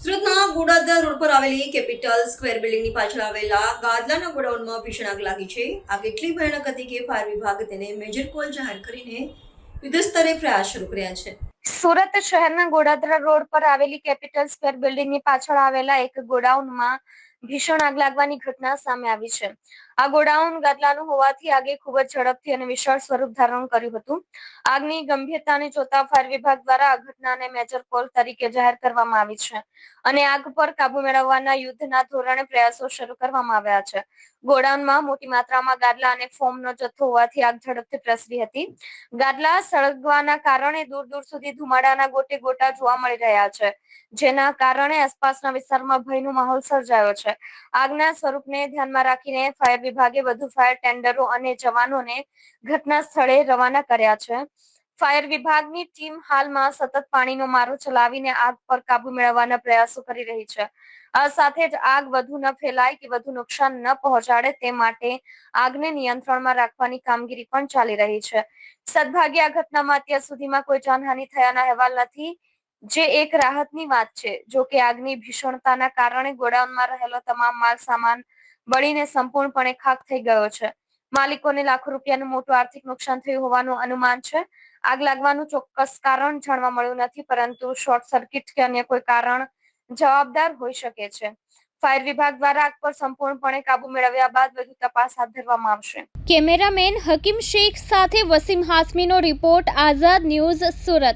સુરતના ગોડાદરા રોડ પર આવેલી કેપિટલ સ્ક્વેર બિલ્ડિંગની પાછળ આવેલા ગાદલાના ગોડાઉનમાં ભીષણ આગ લાગી છે. આગ એટલી ભયાનક હતી કે ફાયર વિભાગ તેને મેજર કોલ જાહેર કરીને યુદ્ધ સ્તરે પ્રયાસ શરૂ કર્યા છે. સુરત શહેરના ગોડાદરા રોડ પર આવેલી કેપિટલ સ્ક્વેર બિલ્ડિંગની પાછળ આવેલા એક ગોડાઉનમાં ભીષણ આગ લાગવાની ઘટના સામે આવી છે. આ ગોડાઉન ગાદલાનું હોવાથી આગે ખૂબ જ ઝડપથી અને વિશાળ સ્વરૂપ ધારણ કર્યું હતું. આગની ગંભીરતાને જોતા ફાયર વિભાગ દ્વારા આ ઘટનાને મેજર કોલ તરીકે જાહેર કરવામાં આવી છે અને આગ પર કાબુ મેળવવાના યુદ્ધના ધોરણે પ્રયાસો શરૂ કરવામાં આવ્યા છે. ગોડાઉનમાં મોટી માત્રામાં ગાદલા અને ફોમનો જથ્થો હોવાથી આગ ઝડપથી પ્રસરી હતી. ગાદલા સળગવાના કારણે દૂર દૂર સુધી ધુમાડાના ગોટે ગોટા જોવા મળી રહ્યા છે, જેના કારણે આસપાસના વિસ્તારમાં ભયનો માહોલ સર્જાયો છે. આગના સ્વરૂપને ધ્યાનમાં રાખીને ફાયર વિભાગે વધુ ફાયર ટેન્ડરો અને જવાનોને ઘટના સ્થળે રવાના કર્યા છે. ફાયર વિભાગની ટીમ હાલમાં સતત પાણીનો મારો ચલાવીને આગ પર કાબુ મેળવવાના પ્રયાસો કરી રહી છે. આ સાથે જ આગ વધુ ન ફેલાય કે વધુ નુકસાન ન પહોંચાડે તે માટે આગને નિયંત્રણમાં રાખવાની કામગીરી પણ ચાલી રહી છે. સદભાગ્યે આ ઘટનામાં અત્યાર સુધીમાં કોઈ જાનહાનિ થયાના અહેવાલ નથી. જે એક રાહતની વાત છે, જો કે આગની ભીષણતાના કારણે ગોડાઉનમાં રહેલો તમામ માલ સામાન બળીને સંપૂર્ણપણે ખાક થઈ ગયો છે. માલિકોને લાખો રૂપિયાનું મોટું આર્થિક નુકસાન થયું હોવાનું અનુમાન છે. આગ લાગવાનું ચોક્કસ કારણ જાણવા મળ્યું નથી, પરંતુ શોર્ટ સર્કિટ કે અન્ય કોઈ કારણ જવાબદાર હોઈ શકે છે. ફાયર વિભાગ દ્વારા આગ પર સંપૂર્ણપણે કાબુ મેળવ્યા બાદ વધુ તપાસ હાથ ધરવામાં આવશે. કેમેરામેન હકીમ શેખ સાથે વસીમ હાસમીનો રિપોર્ટ, આઝાદ ન્યૂઝ સુરત.